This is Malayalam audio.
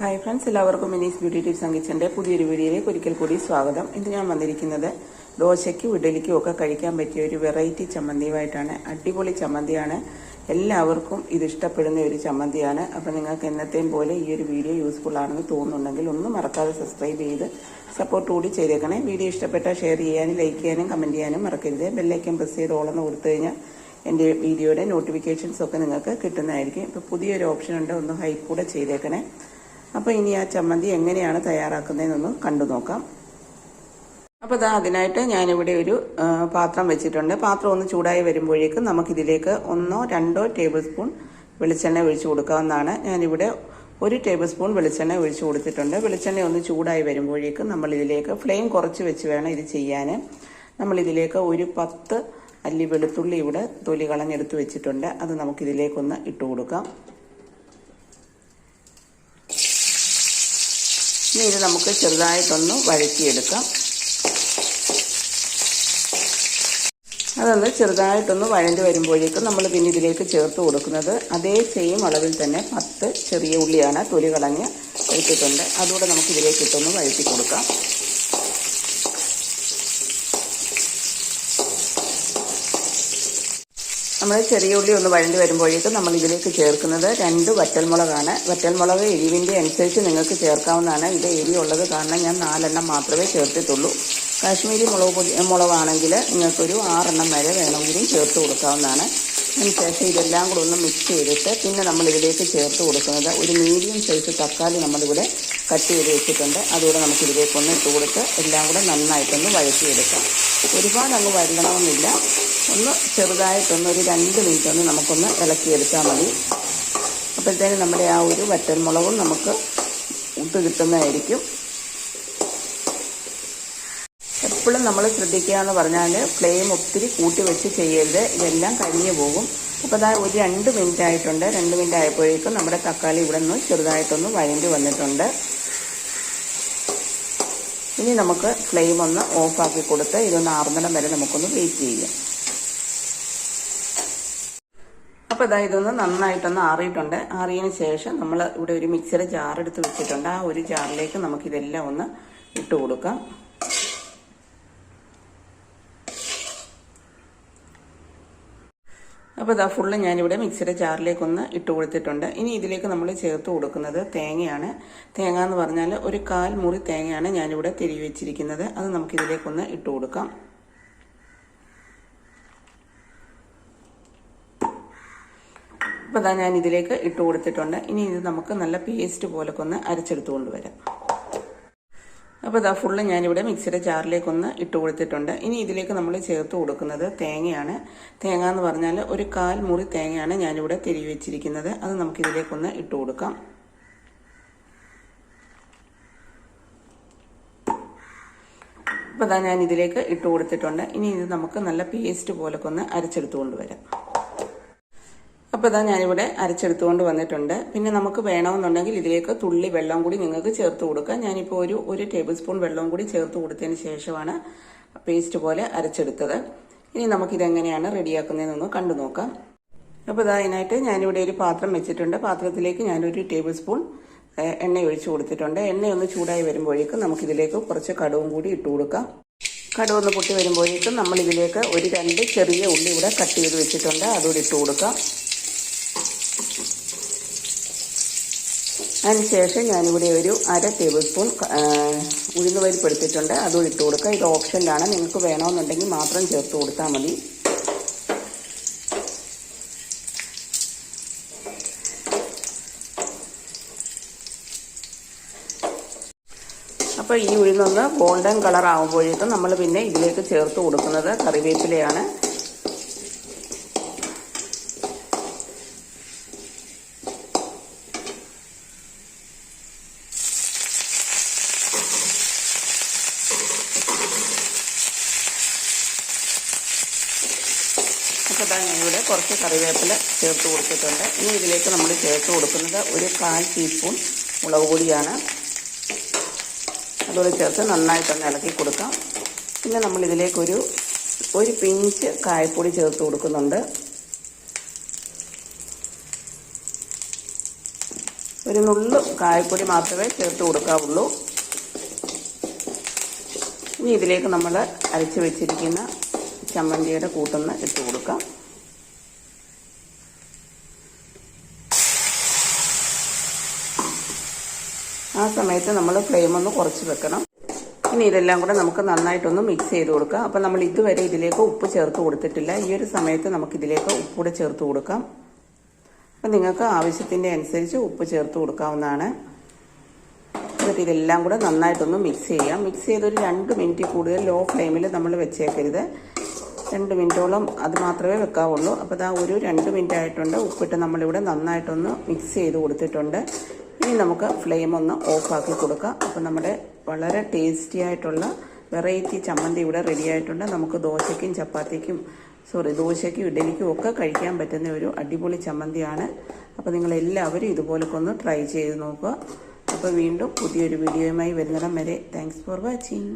ഹായ് ഫ്രണ്ട്സ് എല്ലാവർക്കും മിനീസ് ബ്യൂട്ടി ടിപ്സ് അങ്കിച്ചന്റെ പുതിയൊരു വീഡിയോയിലേക്ക് ഒരിക്കൽ കൂടി സ്വാഗതം. ഇന്ന് ഞാൻ വന്നിരിക്കുന്നത് ദോശയ്ക്കും ഇഡലിക്കും ഒക്കെ കഴിക്കാൻ പറ്റിയ ഒരു വെറൈറ്റി ചമ്മന്തിയുമായിട്ടാണ്. അടിപൊളി ചമ്മന്തിയാണ്. എല്ലാവർക്കും ഇത് ഇഷ്ടപ്പെടുന്ന ഒരു ചമ്മന്തിയാണ്. അപ്പോൾ നിങ്ങൾക്ക് എന്നത്തെയും പോലെ ഈ ഒരു വീഡിയോ യൂസ്ഫുൾ ആണെന്ന് തോന്നുന്നുണ്ടെങ്കിൽ ഒന്നും മറക്കാതെ സബ്സ്ക്രൈബ് ചെയ്ത് സപ്പോർട്ട് കൂടി ചെയ്തേക്കണേ. വീഡിയോ ഇഷ്ടപ്പെട്ടാൽ ഷെയർ ചെയ്യാനും ലൈക്ക് ചെയ്യാനും കമന്റ് ചെയ്യാനും മറക്കരുത്. ബെല്ലൈക്കൻ പ്രസ് ചെയ്ത് ഓളെന്ന് കൊടുത്തു കഴിഞ്ഞാൽ എന്റെ വീഡിയോയുടെ നോട്ടിഫിക്കേഷൻസ് ഒക്കെ നിങ്ങൾക്ക് കിട്ടുന്നതായിരിക്കും. ഇപ്പോൾ പുതിയൊരു ഓപ്ഷൻ ഉണ്ട് ഒന്ന് ഹൈപ്പ് കൂടെ ചെയ്തേക്കണേ. അപ്പോൾ ഇനി ആ ചമ്മന്തി എങ്ങനെയാണ് തയ്യാറാക്കുന്നതെന്നൊന്ന് കണ്ടു നോക്കാം. അപ്പോൾ ഇതാ അതിനായിട്ട് ഞാനിവിടെ ഒരു പാത്രം വെച്ചിട്ടുണ്ട്. പാത്രം ഒന്ന് ചൂടായി വരുമ്പോഴേക്കും നമുക്കിതിലേക്ക് ഒന്നോ രണ്ടോ ടേബിൾ സ്പൂൺ വെളിച്ചെണ്ണ ഒഴിച്ചു കൊടുക്കാവുന്നതാണ്. ഞാനിവിടെ ഒരു ടേബിൾ സ്പൂൺ വെളിച്ചെണ്ണ ഒഴിച്ചു കൊടുത്തിട്ടുണ്ട്. വെളിച്ചെണ്ണ ഒന്ന് ചൂടായി വരുമ്പോഴേക്കും നമ്മളിതിലേക്ക് ഫ്ലെയിം കുറച്ച് വെച്ച് വേണം ഇത് ചെയ്യാൻ നമ്മളിതിലേക്ക് ഒരു പത്ത് അല്ലി വെളുത്തുള്ളി ഇവിടെ തൊലി കളഞ്ഞെടുത്ത് വെച്ചിട്ടുണ്ട്. അത് നമുക്കിതിലേക്കൊന്ന് ഇട്ട് കൊടുക്കാം. ഇനി ഇത് നമുക്ക് ചെറുതായിട്ടൊന്ന് വഴറ്റിയെടുക്കാം. അതൊന്ന് ചെറുതായിട്ടൊന്ന് വഴണ്ട് വരുമ്പോഴേക്കും നമ്മൾ പിന്നെ ഇതിലേക്ക് ചേർത്ത് കൊടുക്കുന്നത് അതേ സെയിം അളവിൽ തന്നെ പത്ത് ചെറിയ ഉള്ളിയാണ് തൊലി കളഞ്ഞ് എടുത്തിട്ടുണ്ട് അതുകൂടെ നമുക്ക് ഇതിലേക്ക് ഇട്ടൊന്ന് വഴറ്റി കൊടുക്കാം. നമ്മൾ ചെറിയ ഉള്ളി ഒന്ന് വഴണ്ടി വരുമ്പോഴേക്കും നമ്മൾ ഇതിലേക്ക് ചേർക്കുന്നത് രണ്ട് വറ്റൽമുളകാണ്. വറ്റൽമുളക് എരിവിന്റെ അനുസരിച്ച് നിങ്ങൾക്ക് ചേർക്കാവുന്നതാണ്. ഇത് എരിയുള്ളത് കാരണം ഞാൻ നാലെണ്ണം മാത്രമേ ചേർത്തിട്ടുള്ളൂ. കാശ്മീരി മുളക് പൊടി മുളകാണെങ്കിൽ നിങ്ങൾക്കൊരു ആറെണ്ണം വരെ വേണമെങ്കിലും ചേർത്ത് കൊടുക്കാവുന്നതാണ്. അതിനുശേഷം ഇതെല്ലാം കൂടെ ഒന്ന് മിക്സ് ചെയ്തിട്ട് പിന്നെ നമ്മൾ ഇതിലേക്ക് ചേർത്ത് കൊടുക്കുന്നത് ഒരു മീഡിയം സൈസ് തക്കാളി നമ്മളിവിടെ കട്ട് ചെയ്ത് വെച്ചിട്ടുണ്ട്. അതുകൂടെ നമുക്ക് ഇതിലേക്ക് ഒന്ന് ഇട്ട് കൊടുത്ത് എല്ലാം കൂടെ നന്നായിട്ടൊന്ന് വഴറ്റിയെടുക്കാം. ഒരുപാട് അങ്ങ് വഴങ്ങണമെന്നില്ല. ഒന്ന് ചെറുതായിട്ടൊന്ന് ഒരു രണ്ട് മിനിറ്റ് ഒന്ന് നമുക്കൊന്ന് ഇളക്കിയെടുത്താൽ മതി. അപ്പോഴത്തേന് നമ്മുടെ ആ ഒരു വറ്റൽമുളകും നമുക്ക് ഉത്ത് കിട്ടുന്നതായിരിക്കും. എപ്പോഴും നമ്മൾ ശ്രദ്ധിക്കുക എന്ന് പറഞ്ഞാൽ ഫ്ലെയിം ഒത്തിരി കൂട്ടി വെച്ച് ചെയ്യരുത്. ഇതെല്ലാം കരിഞ്ഞു പോകും. അപ്പോൾ അതാ ഒരു രണ്ട് മിനിറ്റ് ആയിട്ടുണ്ട് രണ്ട് മിനിറ്റ് ആയപ്പോഴേക്കും നമ്മുടെ തക്കാളി ഇവിടെ നിന്ന് ചെറുതായിട്ടൊന്ന് വഴണ്ടി വന്നിട്ടുണ്ട്. ഇനി നമുക്ക് ഫ്ലെയിം ഒന്ന് ഓഫാക്കി കൊടുത്ത് ഇതൊന്ന് ആറുന്നിടം വരെ നമുക്കൊന്ന് വെയിറ്റ് ചെയ്യാം. അപ്പോൾ ഇതാ ഇതൊന്ന് നന്നായിട്ടൊന്ന് ആറിയിട്ടുണ്ട്. ആറിയതിന് ശേഷം നമ്മൾ ഇവിടെ ഒരു മിക്സിയുടെ ജാർ എടുത്ത് വെച്ചിട്ടുണ്ട്. ആ ഒരു ജാറിലേക്ക് നമുക്കിതെല്ലാം ഒന്ന് ഇട്ട് കൊടുക്കാം. അപ്പോൾ ഇതാ ഫുള്ള് ഞാനിവിടെ മിക്സിയുടെ ജാറിലേക്കൊന്ന് ഇട്ട് കൊടുത്തിട്ടുണ്ട്. ഇനി ഇതിലേക്ക് നമ്മൾ ചേർത്ത് കൊടുക്കുന്നത് തേങ്ങയാണ്. തേങ്ങ എന്ന് പറഞ്ഞാൽ ഒരു കാൽ മുറി തേങ്ങയാണ് ഞാനിവിടെ തിരികെ വെച്ചിരിക്കുന്നത്. അത് നമുക്കിതിലേക്കൊന്ന് ഇട്ട് കൊടുക്കാം. അപ്പോൾ ഇതാ ഞാൻ ഇതിലേക്ക് ഇട്ട് കൊടുത്തിട്ടുണ്ട്. ഇനി ഇത് നമുക്ക് നല്ല പേസ്റ്റ് പോലൊക്കെ ഒന്ന് അരച്ചെടുത്ത് കൊണ്ടുവരാം. അപ്പോൾ ഇതാ ഫുള്ള് ഞാനിവിടെ മിക്സിയുടെ ജാറിലേക്കൊന്ന് ഇട്ട് കൊടുത്തിട്ടുണ്ട്. ഇനി ഇതിലേക്ക് നമ്മൾ ചേർത്ത് കൊടുക്കുന്നത് തേങ്ങയാണ്. തേങ്ങ എന്ന് പറഞ്ഞാൽ ഒരു കാൽ മുറി തേങ്ങയാണ് ഞാനിവിടെ തിരി വെച്ചിരിക്കുന്നത്. അത് നമുക്കിതിലേക്കൊന്ന് ഇട്ട് കൊടുക്കാം. അപ്പോൾ ഇതാ ഞാൻ ഇതിലേക്ക് ഇട്ട് കൊടുത്തിട്ടുണ്ട്. ഇനി ഇത് നമുക്ക് നല്ല പേസ്റ്റ് പോലൊക്കെ ഒന്ന് അരച്ചെടുത്ത് കൊണ്ടുവരാം. അപ്പോൾ ഇതാ ഞാനിവിടെ അരച്ചെടുത്തുകൊണ്ട് വന്നിട്ടുണ്ട്. പിന്നെ നമുക്ക് വേണമെന്നുണ്ടെങ്കിൽ ഇതിലേക്ക് തുള്ളി വെള്ളം കൂടി നിങ്ങൾക്ക് ചേർത്ത് കൊടുക്കാം. ഞാനിപ്പോൾ ഒരു ഒരു ടേബിൾ സ്പൂൺ വെള്ളം കൂടി ചേർത്ത് കൊടുത്തതിന് ശേഷമാണ് പേസ്റ്റ് പോലെ അരച്ചെടുത്തത്. ഇനി നമുക്കിതെങ്ങനെയാണ് റെഡിയാക്കുന്നതെന്നൊന്ന് കണ്ടു നോക്കാം. അപ്പോൾ ഇതാ അതിനായിട്ട് ഞാനിവിടെ ഒരു പാത്രം വെച്ചിട്ടുണ്ട്. പാത്രത്തിലേക്ക് ഞാനൊരു ടേബിൾ സ്പൂൺ എണ്ണ ഒഴിച്ചു കൊടുത്തിട്ടുണ്ട്. എണ്ണയൊന്ന് ചൂടായി വരുമ്പോഴേക്കും നമുക്കിതിലേക്ക് കുറച്ച് കടവും കൂടി ഇട്ട് കൊടുക്കാം. കടുവൊന്ന് പൊട്ടി വരുമ്പോഴേക്കും നമ്മളിതിലേക്ക് ഒരു രണ്ട് ചെറിയ ഉള്ളി ഇവിടെ കട്ട് ചെയ്ത് വെച്ചിട്ടുണ്ട്. അതുകൂടി ഇട്ട് കൊടുക്കാം. അതിനുശേഷം ഞാനിവിടെ ഒരു അര ടേബിൾ സ്പൂൺ ഉഴുന്ന് പരിപ്പ് എടുത്തിട്ടുണ്ട്. അതും ഇട്ട് കൊടുക്കുക ഇത് ഓപ്ഷനിലാണ്. നിങ്ങൾക്ക് വേണമെന്നുണ്ടെങ്കിൽ മാത്രം ചേർത്ത് കൊടുത്താൽ മതി. അപ്പോൾ ഈ ഉഴുന്നൊന്ന് ഗോൾഡൻ കളർ ആകുമ്പോഴേക്കും നമ്മൾ പിന്നെ ഇതിലേക്ക് ചേർത്ത് കൊടുക്കുന്നത് കറിവേപ്പിലയാണ്. അപ്പോൾ ഞാൻ ഇവിടെ കുറച്ച് കറിവേപ്പില ചേർത്ത് കൊടുത്തിട്ടുണ്ട്. ഇനി ഇതിലേക്ക് നമ്മൾ ചേർത്ത് കൊടുക്കുന്നത് ഒരു കാൽ ടീസ്പൂൺ മുളക് പൊടിയാണ്. അതോടെ ചേർത്ത് നന്നായിട്ടൊന്ന് ഇളക്കി കൊടുക്കാം. പിന്നെ നമ്മൾ ഇതിലേക്കൊരു ഒരു പിഞ്ച് കായപ്പൊടി ചേർത്ത് കൊടുക്കുന്നുണ്ട്. ഒരു നുള്ളു കായപ്പൊടി മാത്രമേ ചേർത്ത് കൊടുക്കാവുള്ളൂ. ഇനി ഇതിലേക്ക് നമ്മൾ അരച്ച് വെച്ചിരിക്കുന്ന ചമ്മന്തിയുടെ കൂട്ടൊന്ന് ഇട്ട് കൊടുക്കാം. ആ സമയത്ത് നമ്മൾ ഫ്ലെയിം ഒന്ന് കുറച്ച് വെക്കണം. ഇനി ഇതെല്ലാം കൂടെ നമുക്ക് നന്നായിട്ടൊന്ന് മിക്സ് ചെയ്ത് കൊടുക്കാം. അപ്പം നമ്മൾ ഇതുവരെ ഇതിലേക്ക് ഉപ്പ് ചേർത്ത് കൊടുത്തിട്ടില്ല. ഈ ഒരു സമയത്ത് നമുക്ക് ഇതിലേക്ക് ഉപ്പ് ഉപ്പൂടെ ചേർത്ത് കൊടുക്കാം. അപ്പം നിങ്ങൾക്ക് ആവശ്യത്തിന്റെ അനുസരിച്ച് ഉപ്പ് ചേർത്ത് കൊടുക്കാവുന്നതാണ്. എന്നിട്ട് ഇതെല്ലാം കൂടെ നന്നായിട്ടൊന്ന് മിക്സ് ചെയ്യാം. മിക്സ് ചെയ്തൊരു രണ്ട് മിനിറ്റ് കൂടുതൽ ലോ ഫ്ലെയിമിൽ നമ്മൾ വെച്ചേക്കരുത്. രണ്ട് മിനിറ്റോളം അത് മാത്രമേ വെക്കാവുള്ളൂ. അപ്പോൾ ഇതാ ഒരു രണ്ട് മിനിറ്റ് ആയിട്ടുണ്ട്. ഉപ്പിട്ട് നമ്മളിവിടെ നന്നായിട്ടൊന്ന് മിക്സ് ചെയ്ത് കൊടുത്തിട്ടുണ്ട്. ഇനി നമുക്ക് ഫ്ലെയിം ഒന്ന് ഓഫാക്കി കൊടുക്കാം. അപ്പോൾ നമ്മുടെ വളരെ ടേസ്റ്റി ആയിട്ടുള്ള വെറൈറ്റി ചമ്മന്തി ഇവിടെ റെഡി ആയിട്ടുണ്ട്. നമുക്ക് ദോശയ്ക്കും ചപ്പാത്തിക്കും സോറി ദോശയ്ക്കും ഇഡലിക്കും ഒക്കെ കഴിക്കാൻ പറ്റുന്ന ഒരു അടിപൊളി ചമ്മന്തിയാണ്. അപ്പോൾ നിങ്ങൾ എല്ലാവരും ഇതുപോലൊക്കെ ഒന്ന് ട്രൈ ചെയ്ത് നോക്കുക. അപ്പോൾ വീണ്ടും പുതിയൊരു വീഡിയോയുമായി വരുന്നിടം വരെ. Thanks for watching